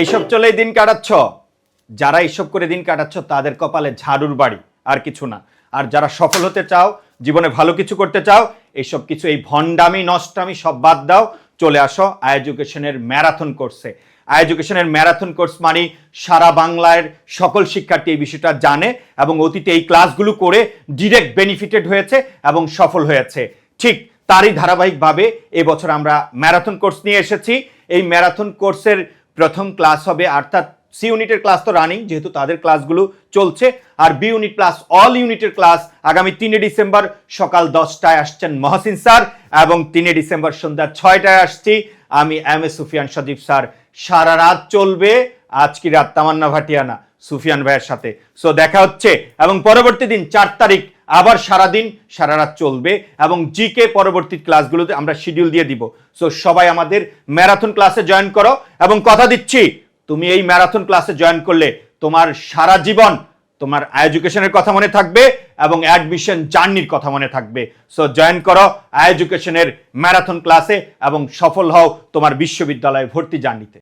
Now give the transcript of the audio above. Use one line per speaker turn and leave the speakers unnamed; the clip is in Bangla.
এইসব চলেই দিন কাটাচ্ছ? যারা এইসব করে দিন কাটাচ্ছ, তাদের কপালে ঝাড়ুর বাড়ি, আর কিছু না। আর যারা সফল হতে চাও, জীবনে ভালো কিছু করতে চাও, এইসব কিছু, এই ভণ্ডামি, নষ্টামি সব বাদ দাও। চলে আসো আই এডুকেশনের ম্যারাথন কোর্সে। আই এডুকেশনের ম্যারাথন কোর্স মানে সারা বাংলার সকল শিক্ষার্থী এই বিষয়টা জানে এবং অতীতে এই ক্লাসগুলো করে ডিরেক্ট বেনিফিটেড হয়েছে এবং সফল হয়েছে। ঠিক তারই ধারাবাহিকভাবে এবছর আমরা ম্যারাথন কোর্স নিয়ে এসেছি। এই ম্যারাথন কোর্সের প্রথম ক্লাস হবে, অর্থাৎ সি ইউনিটের ক্লাস তো রানিং যেহেতু তাদের ক্লাসগুলো চলছে, আর বি ইউনিট প্লাস অল ইউনিটের ক্লাস আগামী তিনে ডিসেম্বর সকাল দশটায় আসছেন মহসিন স্যার এবং তিনে ডিসেম্বর সন্ধ্যা ছয়টায় আসছি। আমি M A Sufian Sajib sir. সারা রাত চলবে, আজকে রাত তামান্না ভাটিয়ানা সুফিয়ান ভাইয়ের সাথে। সো দেখা হচ্ছে এবং পরবর্তী দিন, চার তারিখ আবার সারাদিন সারা রাত চলবে এবং জিকে পরবর্তী ক্লাসগুলোতে আমরা শিডিউল দিয়ে দিব। সো সবাই আমাদের ম্যারাথন ক্লাসে জয়েন করো এবং কথা দিচ্ছি, তুমি এই ম্যারাথন ক্লাসে জয়েন করলে তোমার সারা জীবন তোমার এডুকেশনের কথা মনে থাকবে এবং অ্যাডমিশন জার্নির কথা মনে থাকবে। সো জয়েন করো এডুকেশনের ম্যারাথন ক্লাসে এবং সফল হও তোমার বিশ্ববিদ্যালয়ে ভর্তি জার্নিতে